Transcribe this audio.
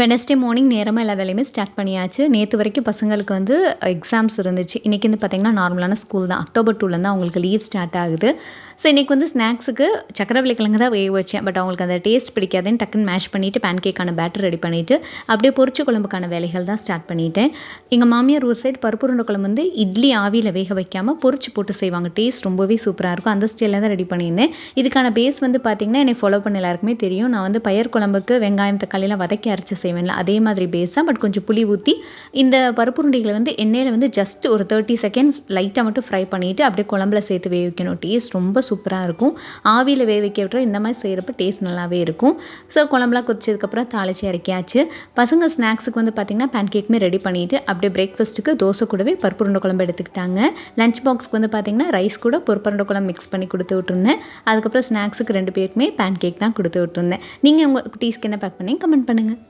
Wednesday morning நேரமாக எல்லா வேலையுமே ஸ்டார்ட் பண்ணியாச்சு. நேற்று வரைக்கும் பசங்களுக்கு வந்து எக்ஸாம்ஸ் இருந்துச்சு. இன்றைக்கி வந்து பார்த்திங்கன்னா நார்மலான ஸ்கூல் தான். அக்டோபர் டூலேருந்து அவங்களுக்கு லீவ் ஸ்டார்ட் ஆகுது. ஸோ இன்றைக்கி வந்து ஸ்நாக்ஸுக்கு சக்கரவள்ளி கிழங்கு தான் வேக வச்சேன். பட் அவங்களுக்கு அந்த டேஸ்ட் பிடிக்காதுன்னு டக்குன்னு மேஷ் பண்ணிவிட்டு பேன் கேக்கான பேட்டர் ரெடி பண்ணிவிட்டு அப்படியே பொரிச்ச குழம்புக்கான வேலைகள் தான் ஸ்டார்ட் பண்ணிட்டேன். எங்கள் மாமியார் ஒரு சைடு பருப்பு உருண்டை குழம்பு வந்து இட்லி ஆவியில் வேக வைக்காமல் பொரிச்சு போட்டு செய்வாங்க. டேஸ்ட் ரொம்பவே சூப்பராக இருக்கும். அந்த ஸ்டைலில் தான் ரெடி பண்ணியிருந்தேன். இதுக்கான பேஸ் வந்து பார்த்திங்கன்னா என்னை ஃபாலோ பண்ண எல்லாருக்குமே தெரியும். நான் வந்து பயர் குழம்புக்கு வெங்காயம் தக்காளியெலாம் வதக்கி அரைச்சி செய்வேன். செய்வேன்ல அதே மாதிரி பேஸாக பட் கொஞ்சம் புளி ஊற்றி இந்த பருப்பு உருண்டைகளை வந்து எண்ணெயில் வந்து ஜஸ்ட் ஒரு தேர்ட்டி செகண்ட்ஸ் லைட்டாக மட்டும் ஃப்ரை பண்ணிவிட்டு அப்படியே குழம்புல சேர்த்து வேக வைக்கணும். டேஸ்ட் ரொம்ப சூப்பராக இருக்கும். ஆவியில் வேக வைக்க விட்டுற இந்த மாதிரி செய்கிறப்ப டேஸ்ட் நல்லாவே இருக்கும். ஸோ குழம்புலாம் கொதிச்சதுக்கப்புறம் தாளித்து இறக்கியாச்சு. பசங்க ஸ்நாக்ஸுக்கு வந்து பார்த்திங்கன்னா பேன் கேக்குமே ரெடி பண்ணிவிட்டு அப்படியே பிரேக்ஃபாஸ்ட்டுக்கு தோசை கூடவே பருப்பு உருண்டை குழம்பு எடுத்துக்கிட்டாங்க. லஞ்ச் பாக்ஸ்க்கு வந்து பார்த்திங்கன்னா ரைஸ் கூட பருப்பு குழம்பு மிக்ஸ் பண்ணி கொடுத்து விட்டுருந்தேன். அதுக்கப்புறம் ஸ்நாக்ஸுக்கு ரெண்டு பேருக்குமே பேன் கேக் தான் கொடுத்து விட்டுருந்தேன். நீங்கள் உங்கள் குட்டீஸ்க்கு என்ன பேக் பண்ணி கமெண்ட் பண்ணுங்கள்